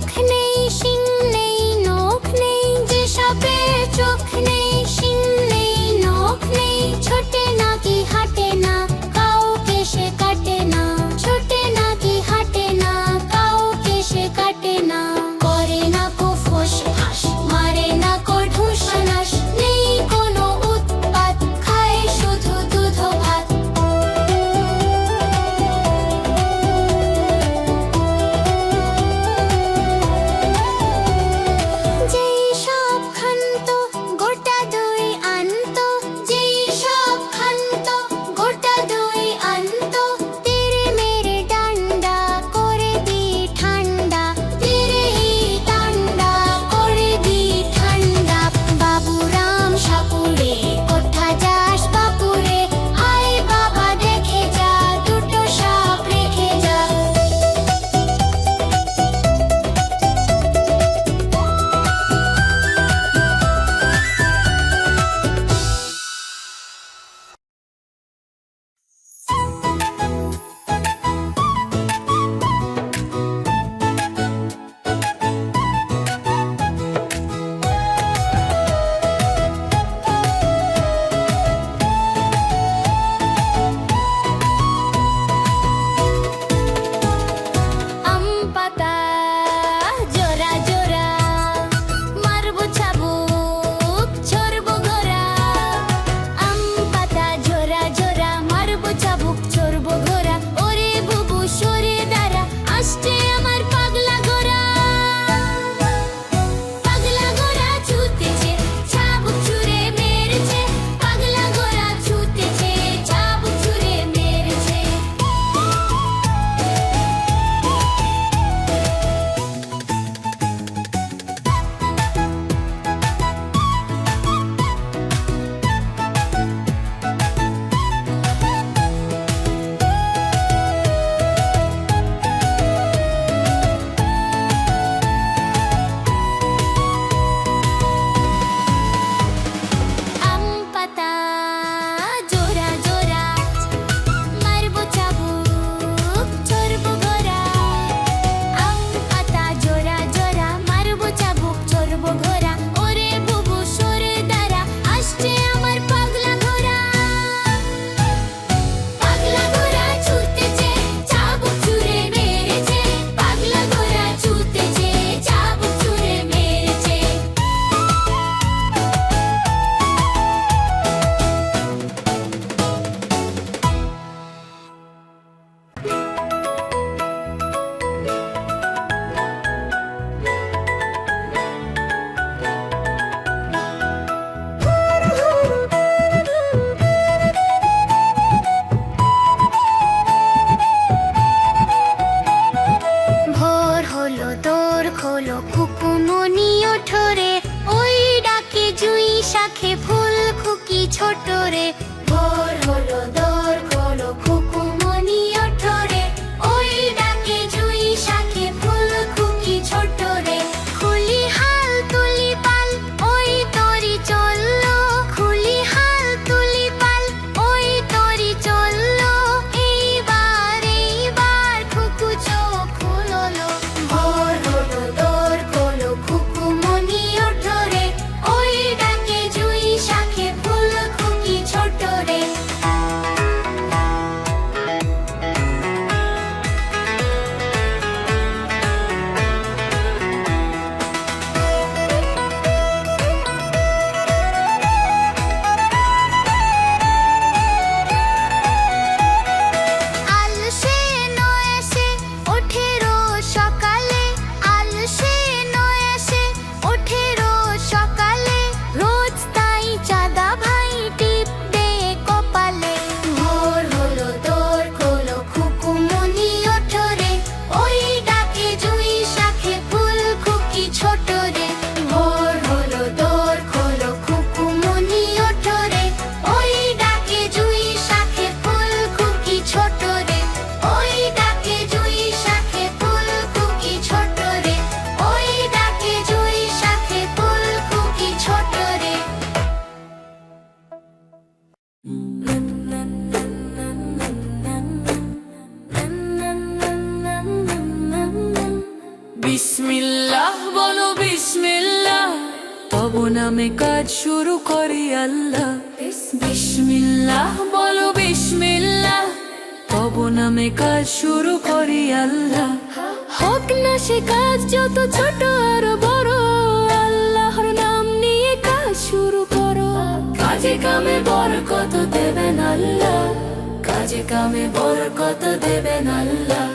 दुख नहीं নামে কাজ শুরু করি আল্লাহ। বিসমিল্লাহ বলো বিসমিল্লাহ। তব নামে কাজ শুরু করি আল্লাহ। হোক না সে কাজ যত ছোট আর বড় আল্লাহর নাম নিয়ে কাজ শুরু করো। কাজে কামে বড় বরকত দেবেন আল্লাহ। কাজে কামে বড় বরকত দেবেন আল্লাহ।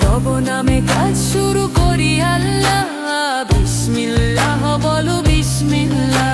নব নামে কাজ শুরু করি আল্লাহ। বিসমিল্লাহ বলো বিসমিল্লাহ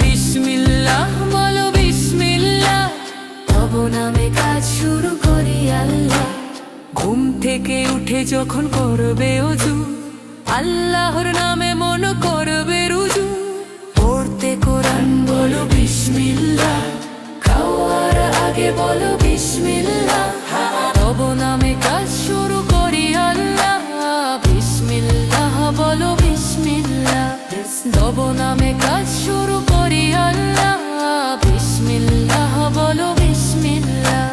বিসমিল্লাহ, বলো বিসমিল্লাহ। তব কাজ শুরু করি আল্লাহ। ঘুম থেকে উঠে যখন করবে অজু, আল্লাহর নামে মন করবে রুজু। পড়তে কোরআন বলো বিসমিল্লাহ, খাওয়ার আগে বলো বিসমিল্লাহ। নামে কাজ শুরু করি আল্লাহ। বিসমিল্লাহ বলো বিসমিল্লাহ।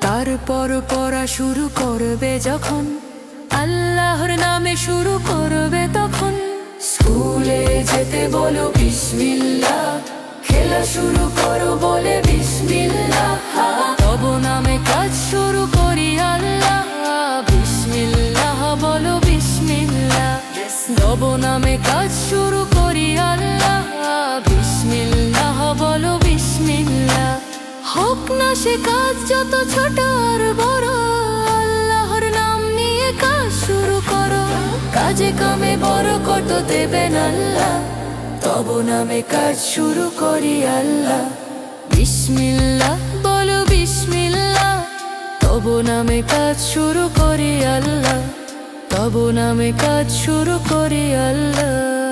তারপর পড়া শুরু করবে যখন, আল্লাহর নামে শুরু করবে তখন। স্কুলে যেতে বলো বিসমিল্লাহ, খেলা শুরু করো বলে বিসমিল্লাহ। তব নামে কাজ শুরু হোক সে কাজ যত ছোট আর বড়, আল্লাহর নাম নিয়ে কাজ শুরু করো। কাজে কামে বড় কত দেবেন আল্লাহ, তব নামে কাজ শুরু করি আল্লাহ। বিসমিল্লাহ, বলো বিসমিল্লাহ, তব নামে কাজ শুরু করি আল্লাহ, তব নামে কাজ শুরু করি আল্লাহ।